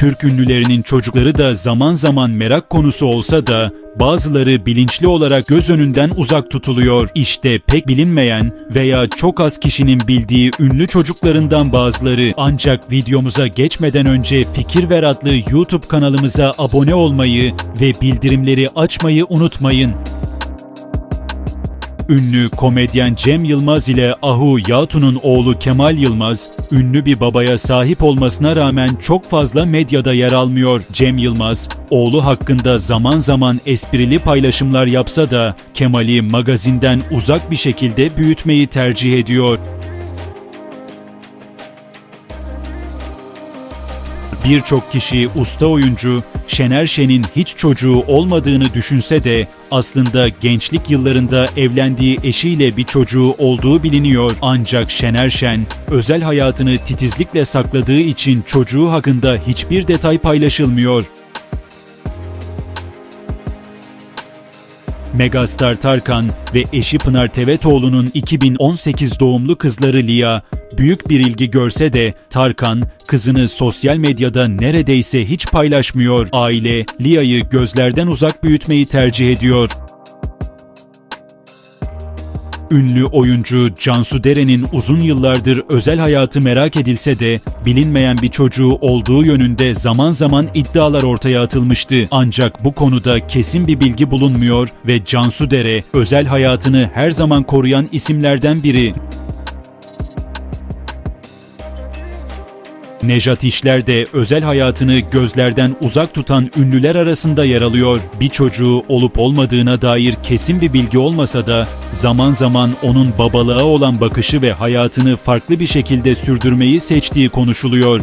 Türk ünlülerinin çocukları da zaman zaman merak konusu olsa da bazıları bilinçli olarak göz önünden uzak tutuluyor. İşte pek bilinmeyen veya çok az kişinin bildiği ünlü çocuklarından bazıları. Ancak videomuza geçmeden önce Fikir Ver adlı YouTube kanalımıza abone olmayı ve bildirimleri açmayı unutmayın. Ünlü komedyen Cem Yılmaz ile Ahu Yatun'un oğlu Kemal Yılmaz, ünlü bir babaya sahip olmasına rağmen çok fazla medyada yer almıyor. Cem Yılmaz, oğlu hakkında zaman zaman esprili paylaşımlar yapsa da Kemal'i magazinden uzak bir şekilde büyütmeyi tercih ediyor. Birçok kişi usta oyuncu Şener Şen'in hiç çocuğu olmadığını düşünse de aslında gençlik yıllarında evlendiği eşiyle bir çocuğu olduğu biliniyor. Ancak Şener Şen özel hayatını titizlikle sakladığı için çocuğu hakkında hiçbir detay paylaşılmıyor. Megastar Tarkan ve eşi Pınar Tevetoğlu'nun 2018 doğumlu kızları Lia büyük bir ilgi görse de Tarkan kızını sosyal medyada neredeyse hiç paylaşmıyor. Aile Lia'yı gözlerden uzak büyütmeyi tercih ediyor. Ünlü oyuncu Cansu Deren'in uzun yıllardır özel hayatı merak edilse de bilinmeyen bir çocuğu olduğu yönünde zaman zaman iddialar ortaya atılmıştı. Ancak bu konuda kesin bir bilgi bulunmuyor ve Cansu Dere özel hayatını her zaman koruyan isimlerden biri. Nejat İşler de özel hayatını gözlerden uzak tutan ünlüler arasında yer alıyor. Bir çocuğu olup olmadığına dair kesin bir bilgi olmasa da zaman zaman onun babalığa olan bakışı ve hayatını farklı bir şekilde sürdürmeyi seçtiği konuşuluyor.